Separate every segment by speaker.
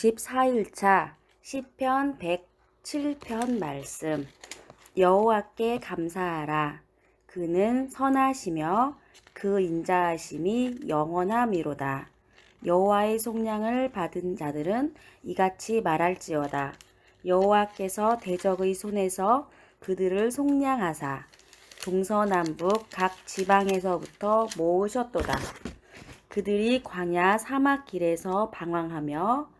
Speaker 1: 54일차 시편 107편 말씀. 여호와께 감사하라. 그는 선하시며 그 인자하심이 영원함이로다. 여호와의 속량을 받은 자들은 이같이 말할지어다. 여호와께서 대적의 손에서 그들을 속량하사 동서남북 각 지방에서부터 모으셨도다. 그들이 광야 사막 길에서 방황하며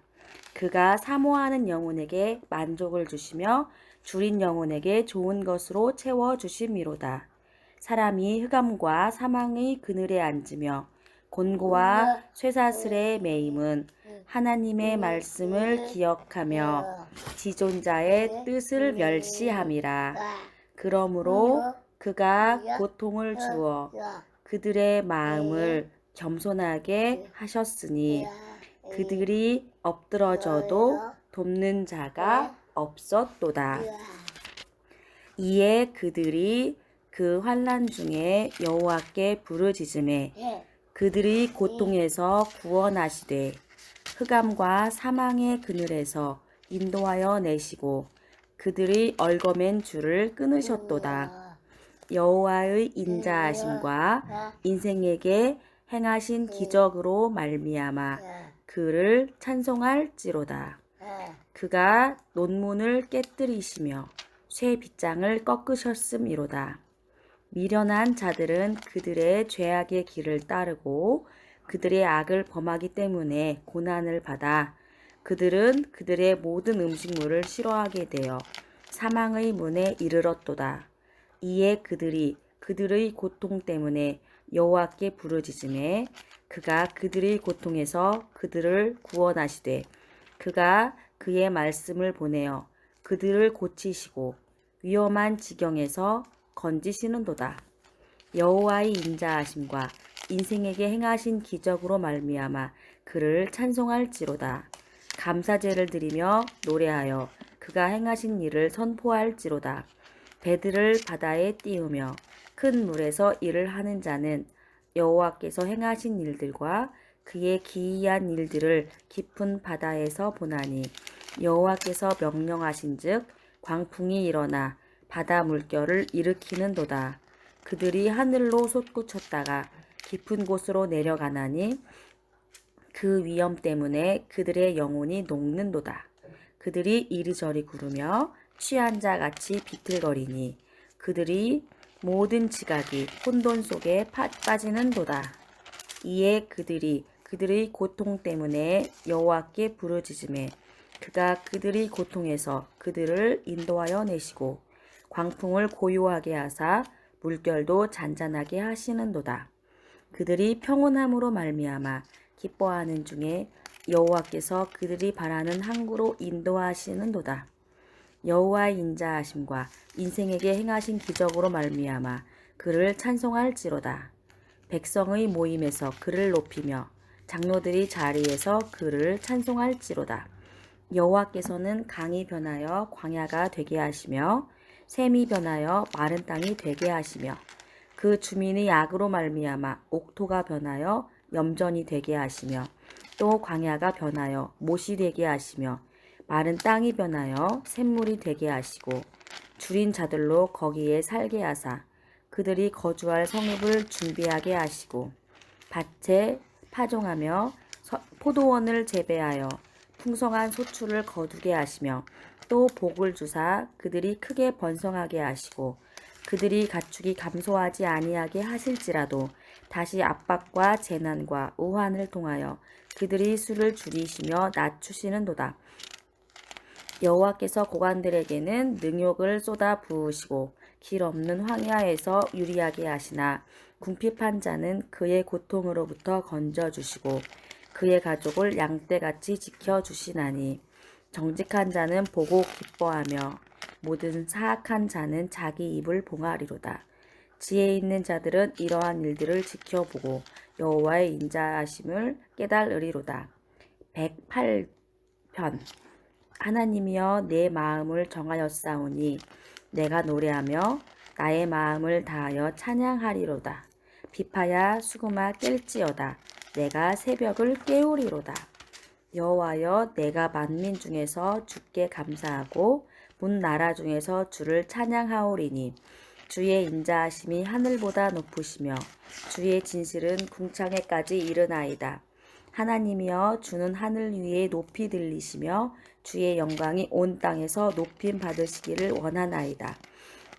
Speaker 1: 그가 사모하는 영혼에게 만족을 주시며 줄인 영혼에게 좋은 것으로 채워 주심이로다. 사람이 흑암과 사망의 그늘에 앉으며 곤고와 쇠사슬에 매임은 하나님의 말씀을 기억하며 지존자의 뜻을 멸시함이라. 그러므로 그가 고통을 주어 그들의 마음을 겸손하게 하셨으니 그들이 엎드러져도 돕는 자가 없었도다. 이에 그들이 그 환란 중에 여호와께 부르짖음에 그들이 고통에서 구원하시되 흑암과 사망의 그늘에서 인도하여 내시고 그들이 얽어맨 줄을 끊으셨도다. 여호와의 인자하심과 인생에게 행하신 기적으로 말미암아 그를 찬송할지로다. 그가 논문을 깨뜨리시며 쇠 빗장을 꺾으셨음이로다. 미련한 자들은 그들의 죄악의 길을 따르고 그들의 악을 범하기 때문에 고난을 받아 그들은 그들의 모든 음식물을 싫어하게 되어 사망의 문에 이르렀도다. 이에 그들이 그들의 고통 때문에 여호와께 부르짖음에 그가 그들의 고통에서 그들을 구원하시되 그가 그의 말씀을 보내어 그들을 고치시고 위험한 지경에서 건지시는도다. 여호와의 인자하심과 인생에게 행하신 기적으로 말미암아 그를 찬송할지로다. 감사제를 드리며 노래하여 그가 행하신 일을 선포할지로다. 배들을 바다에 띄우며 큰 물에서 일을 하는 자는 여호와께서 행하신 일들과 그의 기이한 일들을 깊은 바다에서 보나니 여호와께서 명령하신즉 광풍이 일어나 바다 물결을 일으키는도다. 그들이 하늘로 솟구쳤다가 깊은 곳으로 내려가나니 그 위험 때문에 그들의 영혼이 녹는도다. 그들이 이리저리 구르며 취한 자 같이 비틀거리니 그들이 모든 지각이 혼돈 속에 파, 빠지는도다. 이에 그들이 그들의 고통 때문에 여호와께 부르짖음에 그가 그들의 고통에서 그들을 인도하여 내시고 광풍을 고요하게 하사 물결도 잔잔하게 하시는도다. 그들이 평온함으로 말미암아 기뻐하는 중에 여호와께서 그들이 바라는 항구로 인도하시는도다. 여호와의 인자하심과 인생에게 행하신 기적으로 말미암아 그를 찬송할지로다. 백성의 모임에서 그를 높이며 장로들이 자리에서 그를 찬송할지로다. 여호와께서는 강이 변하여 광야가 되게 하시며 샘이 변하여 마른 땅이 되게 하시며 그 주민의 악으로 말미암아 옥토가 변하여 염전이 되게 하시며 또 광야가 변하여 못이 되게 하시며 마른 땅이 변하여 샘물이 되게 하시고 줄인 자들로 거기에 살게 하사 그들이 거주할 성읍을 준비하게 하시고 밭에 파종하며 포도원을 재배하여 풍성한 소출을 거두게 하시며 또 복을 주사 그들이 크게 번성하게 하시고 그들이 가축이 감소하지 아니하게 하실지라도 다시 압박과 재난과 우환을 통하여 그들이 수를 줄이시며 낮추시는도다. 여호와께서 고관들에게는 능욕을 쏟아 부으시고 길 없는 황야에서 유리하게 하시나 궁핍한 자는 그의 고통으로부터 건져 주시고 그의 가족을 양떼같이 지켜 주시나니 정직한 자는 보고 기뻐하며 모든 사악한 자는 자기 입을 봉하리로다. 지혜 있는 자들은 이러한 일들을 지켜보고 여호와의 인자하심을 깨달으리로다. 108편 하나님이여 내 마음을 정하였사오니 내가 노래하며 나의 마음을 다하여 찬양하리로다. 비파야 수금아 깰지어다. 내가 새벽을 깨우리로다. 여호와여 내가 만민 중에서 주께 감사하고 문 나라 중에서 주를 찬양하오리니 주의 인자하심이 하늘보다 높으시며 주의 진실은 궁창에까지 이르나이다. 하나님이여 주는 하늘 위에 높이 들리시며 주의 영광이 온 땅에서 높임 받으시기를 원하나이다.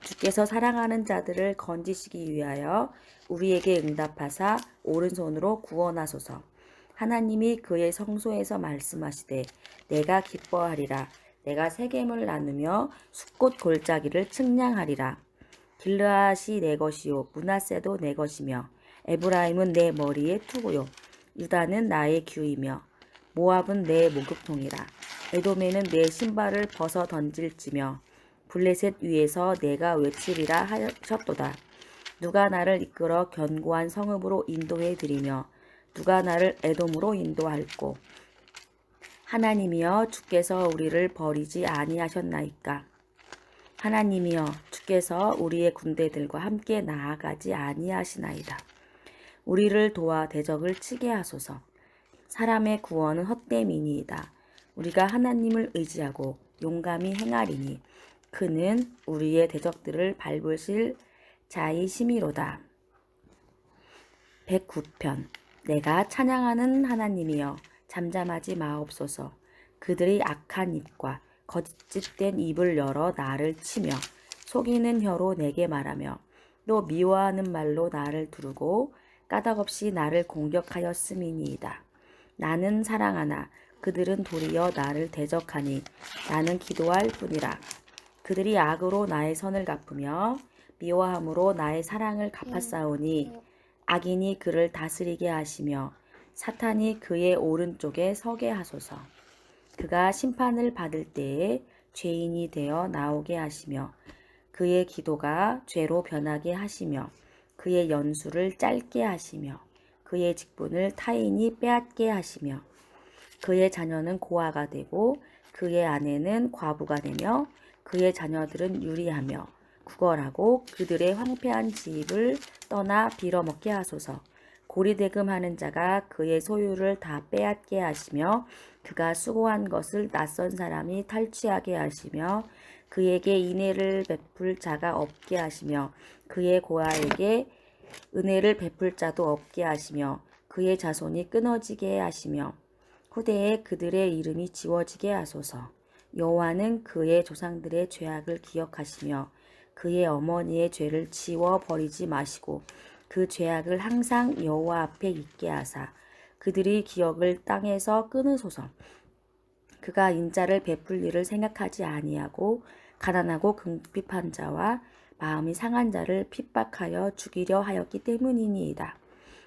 Speaker 1: 주께서 사랑하는 자들을 건지시기 위하여 우리에게 응답하사 오른손으로 구원하소서. 하나님이 그의 성소에서 말씀하시되 내가 기뻐하리라 내가 세겜을 나누며 숫꽃 골짜기를 측량하리라 길르앗이 내 것이요 문하세도 내 것이며 에브라임은 내 머리의 투구요 유다는 나의 규이며 모압은 내 목욕통이라. 에돔에는 내 신발을 벗어 던질지며 블레셋 위에서 내가 외치리라 하셨도다. 누가 나를 이끌어 견고한 성읍으로 인도해 드리며 누가 나를 에돔으로 인도할꼬? 하나님이여 주께서 우리를 버리지 아니하셨나이까? 하나님이여 주께서 우리의 군대들과 함께 나아가지 아니하시나이다. 우리를 도와 대적을 치게 하소서 사람의 구원은 헛됨이니이다 우리가 하나님을 의지하고 용감히 행하리니 그는 우리의 대적들을 밟으실 자이심이로다 109편 내가 찬양하는 하나님이여 잠잠하지 마옵소서. 그들이 악한 입과 거짓된 입을 열어 나를 치며 속이는 혀로 내게 말하며 또 미워하는 말로 나를 두르고 까닭없이 나를 공격하였음이니이다. 나는 사랑하나 그들은 도리어 나를 대적하니 나는 기도할 뿐이라. 그들이 악으로 나의 선을 갚으며 미워함으로 나의 사랑을 갚았사오니 악인이 그를 다스리게 하시며 사탄이 그의 오른쪽에 서게 하소서. 그가 심판을 받을 때에 죄인이 되어 나오게 하시며 그의 기도가 죄로 변하게 하시며 그의 연수를 짧게 하시며 그의 직분을 타인이 빼앗게 하시며 그의 자녀는 고아가 되고 그의 아내는 과부가 되며 그의 자녀들은 유리하며 구걸하고 그들의 황폐한 집을 떠나 빌어먹게 하소서. 고리대금하는 자가 그의 소유를 다 빼앗게 하시며 그가 수고한 것을 낯선 사람이 탈취하게 하시며 그에게 인애를 베풀 자가 없게 하시며 그의 고아에게 은혜를 베풀 자도 없게 하시며 그의 자손이 끊어지게 하시며 후대에 그들의 이름이 지워지게 하소서. 여호와는 그의 조상들의 죄악을 기억하시며 그의 어머니의 죄를 지워 버리지 마시고 그 죄악을 항상 여호와 앞에 있게 하사 그들이 기억을 땅에서 끊으소서. 그가 인자를 베풀 일을 생각하지 아니하고 가난하고 궁핍한 자와 마음이 상한 자를 핍박하여 죽이려 하였기 때문이니이다.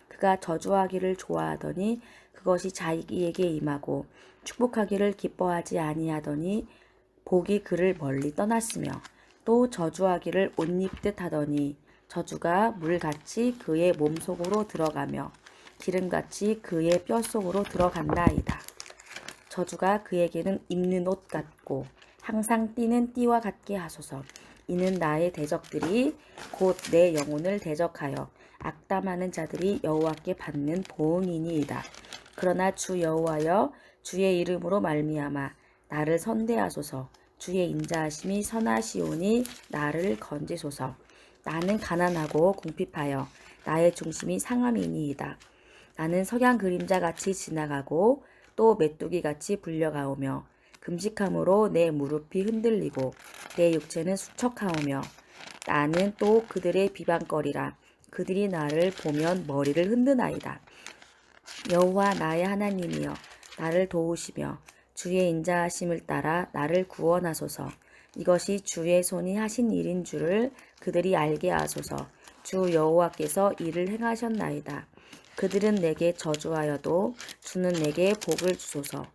Speaker 1: 그가 저주하기를 좋아하더니 그것이 자기에게 임하고 축복하기를 기뻐하지 아니하더니 복이 그를 멀리 떠났으며 또 저주하기를 옷 입듯 하더니 저주가 물같이 그의 몸속으로 들어가며 기름같이 그의 뼛속으로 들어간다이다. 저주가 그에게는 입는 옷 같고 항상 뛰는 띠와 같게 하소서. 이는 나의 대적들이 곧 내 영혼을 대적하여 악담하는 자들이 여호와께 받는 보응이니이다. 그러나 주 여호와여 주의 이름으로 말미암아 나를 선대하소서. 주의 인자하심이 선하시오니 나를 건지소서. 나는 가난하고 궁핍하여 나의 중심이 상함이니이다. 나는 석양 그림자 같이 지나가고 또 메뚜기 같이 불려가오며 금식함으로 내 무릎이 흔들리고 내 육체는 수척하오며 나는 또 그들의 비방거리라 그들이 나를 보면 머리를 흔드나이다. 여호와 나의 하나님이여 나를 도우시며 주의 인자하심을 따라 나를 구원하소서. 이것이 주의 손이 하신 일인 줄을 그들이 알게 하소서. 주 여호와께서 이를 행하셨나이다. 그들은 내게 저주하여도 주는 내게 복을 주소서.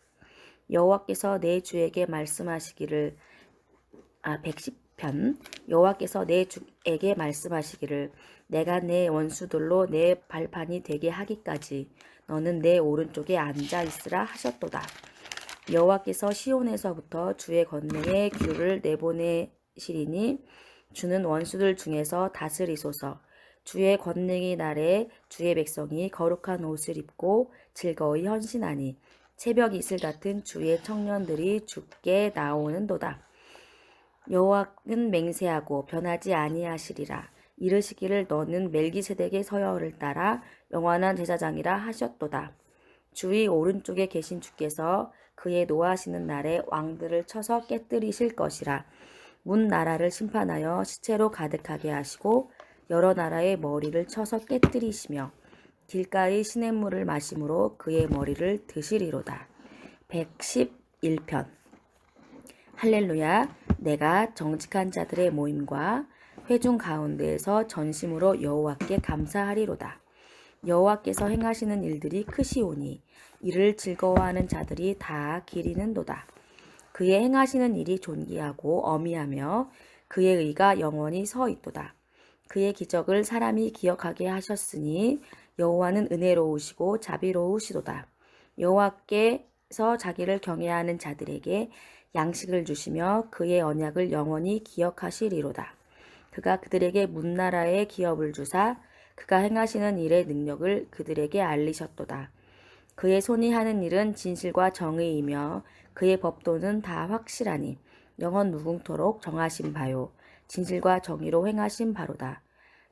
Speaker 1: 여호와께서 내 주에게 말씀하시기를 아 110편 여호와께서 내 주에게 말씀하시기를 내가 내 원수들로 내 발판이 되게 하기까지 너는 내 오른쪽에 앉아 있으라 하셨도다. 여호와께서 시온에서부터 주의 권능의 귤을 내보내시리니 주는 원수들 중에서 다스리소서. 주의 권능이 날에 주의 백성이 거룩한 옷을 입고 즐거이 헌신하니 새벽 이슬 같은 주의 청년들이 죽게 나오는도다. 여호와는 맹세하고 변하지 아니하시리라. 이르시기를 너는 멜기세덱의 서열을 따라 영원한 제사장이라 하셨도다. 주의 오른쪽에 계신 주께서 그의 노하시는 날에 왕들을 쳐서 깨뜨리실 것이라. 문 나라를 심판하여 시체로 가득하게 하시고 여러 나라의 머리를 쳐서 깨뜨리시며 길가의 시냇물을 마심으로 그의 머리를 드시리로다. 111편 할렐루야 내가 정직한 자들의 모임과 회중 가운데에서 전심으로 여호와께 감사하리로다. 여호와께서 행하시는 일들이 크시오니 이를 즐거워하는 자들이 다 기리는도다. 그의 행하시는 일이 존귀하고 어미하며 그의 의가 영원히 서 있도다. 그의 기적을 사람이 기억하게 하셨으니 여호와는 은혜로우시고 자비로우시도다. 여호와께서 자기를 경외하는 자들에게 양식을 주시며 그의 언약을 영원히 기억하시리로다. 그가 그들에게 문나라의 기업을 주사 그가 행하시는 일의 능력을 그들에게 알리셨도다. 그의 손이 하는 일은 진실과 정의이며 그의 법도는 다 확실하니 영원 무궁토록 정하신 바요 진실과 정의로 행하신 바로다.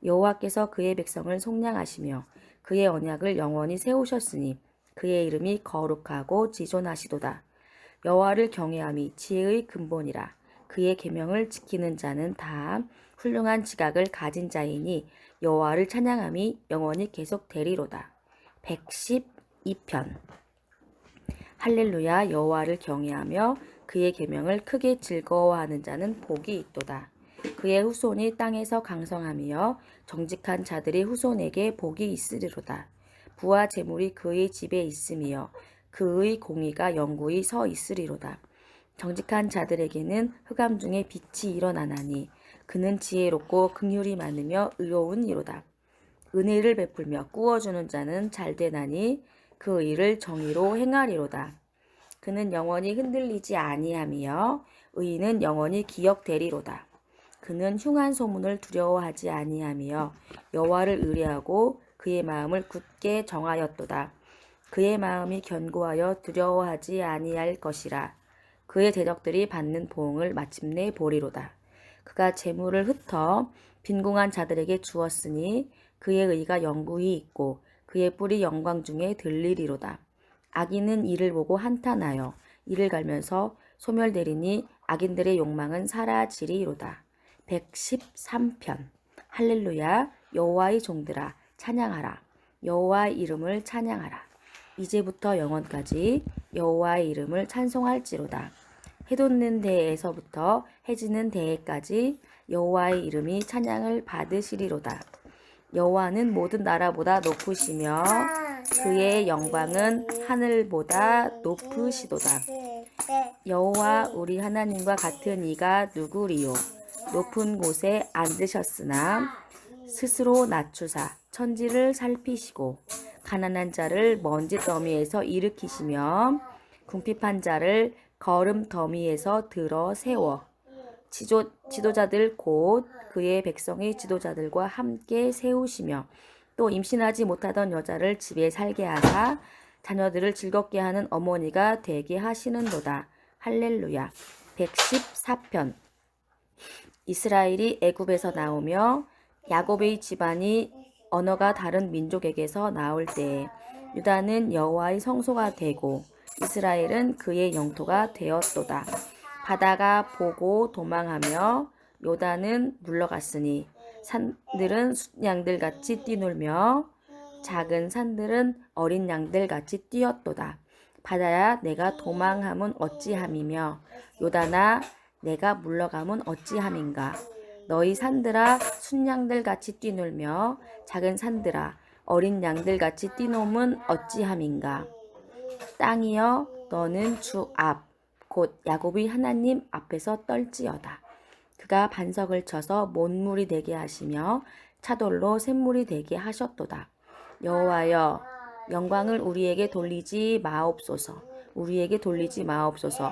Speaker 1: 여호와께서 그의 백성을 속량하시며 그의 언약을 영원히 세우셨으니 그의 이름이 거룩하고 지존하시도다. 여호와를 경외함이 지혜의 근본이라 그의 계명을 지키는 자는 다 훌륭한 지각을 가진 자이니 여호와를 찬양함이 영원히 계속되리로다. 112편 할렐루야 여호와를 경외하며 그의 계명을 크게 즐거워하는 자는 복이 있도다. 그의 후손이 땅에서 강성하며 정직한 자들의 후손에게 복이 있으리로다. 부와 재물이 그의 집에 있으며 그의 공의가 영구히 서 있으리로다. 정직한 자들에게는 흑암 중에 빛이 일어나나니 그는 지혜롭고 긍휼이 많으며 의로운 이로다. 은혜를 베풀며 꾸어주는 자는 잘되나니 그 일을 정의로 행하리로다. 그는 영원히 흔들리지 아니하며 의인은 영원히 기억되리로다. 그는 흉한 소문을 두려워하지 아니하며 여호와를 의뢰하고 그의 마음을 굳게 정하였도다. 그의 마음이 견고하여 두려워하지 아니할 것이라. 그의 대적들이 받는 보응을 마침내 보리로다. 그가 재물을 흩어 빈궁한 자들에게 주었으니 그의 의가 영구히 있고 그의 뿔이 영광 중에 들리리로다. 악인은 이를 보고 한탄하여 이를 갈면서 소멸되리니 악인들의 욕망은 사라지리로다. 113편. 할렐루야 여호와의 종들아 찬양하라. 여호와의 이름을 찬양하라. 이제부터 영원까지 여호와의 이름을 찬송할지로다. 해돋는 데에서부터 해지는 데에까지 여호와의 이름이 찬양을 받으시리로다. 여호와는 모든 나라보다 높으시며 그의 영광은 하늘보다 높으시도다. 여호와 우리 하나님과 같은 이가 누구리요 높은 곳에 앉으셨으나 스스로 낮추사 천지를 살피시고 가난한 자를 먼지 더미에서 일으키시며 궁핍한 자를 거름 더미에서 들어 세워 지도, 지도자들 곧 그의 백성의 지도자들과 함께 세우시며 또 임신하지 못하던 여자를 집에 살게 하사 자녀들을 즐겁게 하는 어머니가 되게 하시는도다. 할렐루야. 114편 이스라엘이 애굽에서 나오며 야곱의 집안이 언어가 다른 민족에게서 나올 때에 유다는 여호와의 성소가 되고 이스라엘은 그의 영토가 되었도다. 바다가 보고 도망하며 요단은 물러갔으니 산들은 양들 같이 뛰놀며 작은 산들은 어린 양들 같이 뛰었도다. 바다야 내가 도망함은 어찌함이며 요단아 내가 물러감은 어찌함인가? 너희 산들아 순양들 같이 뛰놀며 작은 산들아 어린 양들 같이 뛰노면 어찌함인가? 땅이여 너는 주 앞 곧 야곱의 하나님 앞에서 떨지어다. 그가 반석을 쳐서 못물이 되게 하시며 차돌로 샘물이 되게 하셨도다. 여호와여 영광을 우리에게 돌리지 마옵소서. 우리에게 돌리지 마옵소서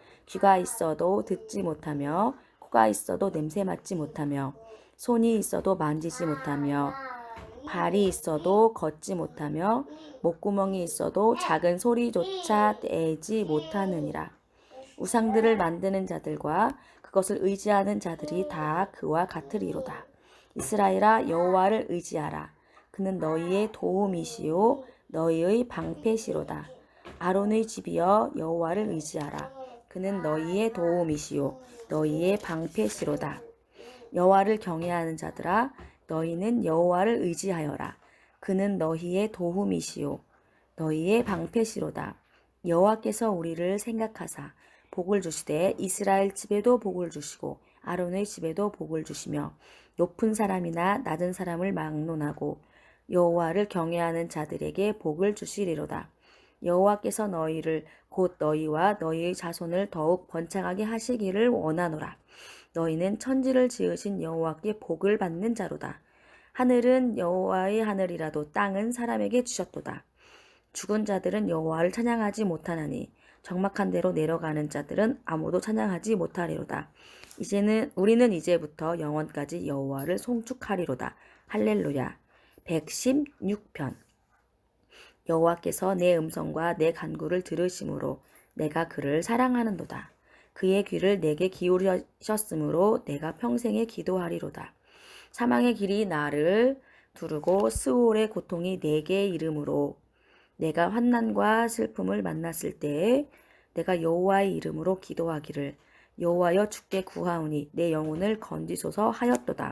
Speaker 1: 귀가 있어도 듣지 못하며 코가 있어도 냄새 맡지 못하며 손이 있어도 만지지 못하며 발이 있어도 걷지 못하며 목구멍이 있어도 작은 소리조차 내지 못하느니라. 우상들을 만드는 자들과 그것을 의지하는 자들이 다 그와 같으리로다. 이스라엘아 여호와를 의지하라. 그는 너희의 도움이시요 너희의 방패시로다. 아론의 집이여 여호와를 의지하라. 그는 너희의 도움이시요 너희의 방패시로다. 여호와를 경외하는 자들아 너희는 여호와를 의지하여라. 그는 너희의 도움이시요 너희의 방패시로다. 여호와께서 우리를 생각하사 복을 주시되 이스라엘 집에도 복을 주시고 아론의 집에도 복을 주시며 높은 사람이나 낮은 사람을 막론하고 여호와를 경외하는 자들에게 복을 주시리로다. 여호와께서 너희를 곧 너희와 너희의 자손을 더욱 번창하게 하시기를 원하노라. 너희는 천지를 지으신 여호와께 복을 받는 자로다. 하늘은 여호와의 하늘이라도 땅은 사람에게 주셨도다. 죽은 자들은 여호와를 찬양하지 못하나니 적막한 대로 내려가는 자들은 아무도 찬양하지 못하리로다. 이제는 우리는 이제부터 영원까지 여호와를 송축하리로다. 할렐루야. 116편 여호와께서 내 음성과 내 간구를 들으심으로 내가 그를 사랑하는도다. 그의 귀를 내게 기울이셨으므로 내가 평생에 기도하리로다. 사망의 길이 나를 두르고 스올의 고통이 내게 이름으로 내가 환난과 슬픔을 만났을 때에 내가 여호와의 이름으로 기도하기를 여호와여 주께 구하오니 내 영혼을 건지소서 하였도다.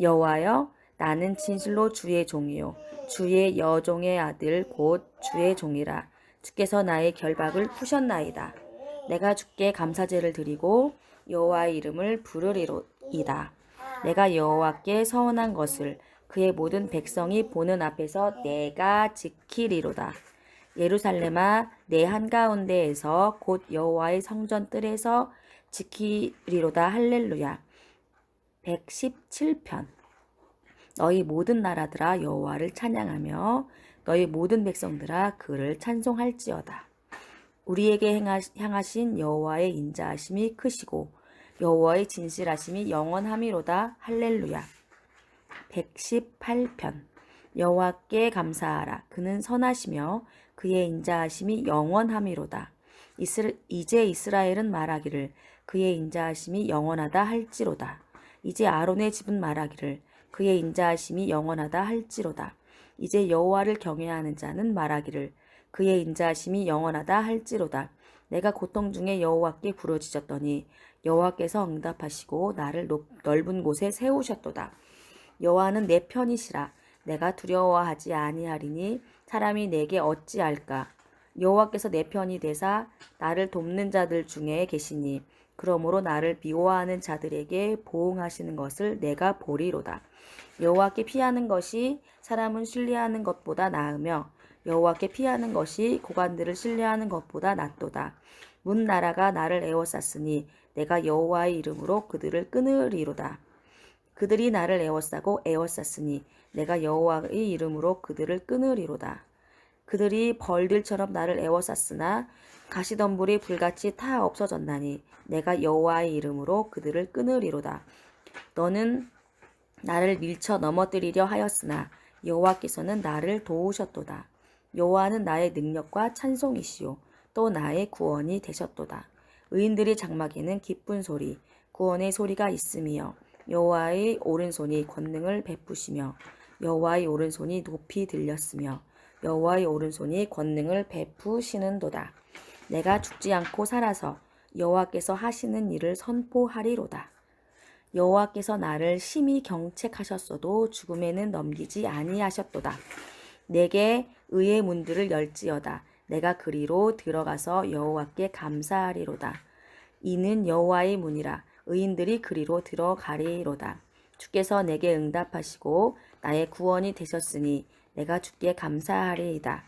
Speaker 1: 여호와여 나는 진실로 주의 종이요 주의 여종의 아들 곧 주의 종이라 주께서 나의 결박을 푸셨나이다. 내가 주께 감사제를 드리고 여호와의 이름을 부르리로이다. 내가 여호와께 서원한 것을 그의 모든 백성이 보는 앞에서 내가 지키리로다. 예루살렘아 내 한가운데에서 곧 여호와의 성전 뜰에서 지키리로다 할렐루야. 117편 너희 모든 나라들아 여호와를 찬양하며 너희 모든 백성들아 그를 찬송할지어다. 우리에게 향하신 여호와의 인자하심이 크시고 여호와의 진실하심이 영원함이로다. 할렐루야. 118편 여호와께 감사하라. 그는 선하시며 그의 인자하심이 영원함이로다. 이스라, 이제 이스라엘은 말하기를 그의 인자하심이 영원하다 할지로다. 이제 아론의 집은 말하기를 그의 인자하심이 영원하다 할지로다. 이제 여호와를 경외하는 자는 말하기를 그의 인자하심이 영원하다 할지로다. 내가 고통 중에 여호와께 부르짖었더니 여호와께서 응답하시고 나를 높, 넓은 곳에 세우셨도다. 여호와는 내 편이시라. 내가 두려워하지 아니하리니 사람이 내게 어찌할까? 여호와께서 내 편이 되사 나를 돕는 자들 중에 계시니 그러므로 나를 미워하는 자들에게 보응하시는 것을 내가 보리로다. 여호와께 피하는 것이 사람은 신뢰하는 것보다 나으며 여호와께 피하는 것이 고관들을 신뢰하는 것보다 낫도다. 문 나라가 나를 에워쌌으니 내가 여호와의 이름으로 그들을 끊으리로다. 그들이 나를 에워싸고 에워쌌으니 내가 여호와의 이름으로 그들을 끊으리로다. 그들이 벌들처럼 나를 에워쌌으나 가시덤불이 불같이 타 없어졌나니 내가 여호와의 이름으로 그들을 끊으리로다. 너는 나를 밀쳐 넘어뜨리려 하였으나 여호와께서는 나를 도우셨도다. 여호와는 나의 능력과 찬송이시요 또 나의 구원이 되셨도다. 의인들이 장막에는 기쁜 소리, 구원의 소리가 있으며 여호와의 오른손이 권능을 베푸시며 여호와의 오른손이 높이 들렸으며 여호와의 오른손이 권능을 베푸시는도다. 내가 죽지 않고 살아서 여호와께서 하시는 일을 선포하리로다. 여호와께서 나를 심히 경책하셨어도 죽음에는 넘기지 아니하셨도다. 내게 의의 문들을 열지어다. 내가 그리로 들어가서 여호와께 감사하리로다. 이는 여호와의 문이라 의인들이 그리로 들어가리로다. 주께서 내게 응답하시고 나의 구원이 되셨으니 내가 주께 감사하리이다.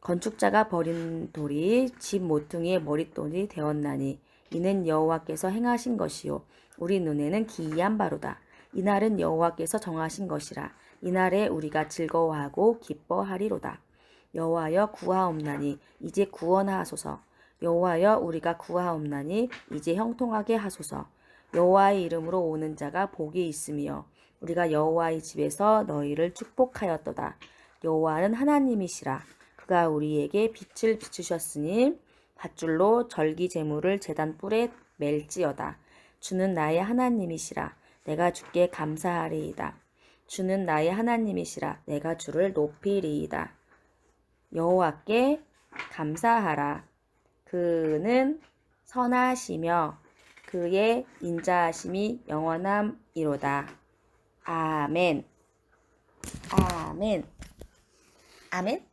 Speaker 1: 건축자가 버린 돌이 집 모퉁이의 머릿돌이 되었나니 이는 여호와께서 행하신 것이요 우리 눈에는 기이한 바로다. 이날은 여호와께서 정하신 것이라 이날에 우리가 즐거워하고 기뻐하리로다. 여호와여 구하옵나니 이제 구원하소서. 여호와여 우리가 구하옵나니 이제 형통하게 하소서. 여호와의 이름으로 오는 자가 복이 있으며 우리가 여호와의 집에서 너희를 축복하였도다. 여호와는 하나님이시라. 그가 우리에게 빛을 비추셨으니 밧줄로 절기 제물을 제단 뿔에 멜지어다. 주는 나의 하나님이시라. 내가 주께 감사하리이다. 주는 나의 하나님이시라. 내가 주를 높이리이다. 여호와께 감사하라. 그는 선하시며 그의 인자하심이 영원함이로다. 아멘. 아멘. 아멘.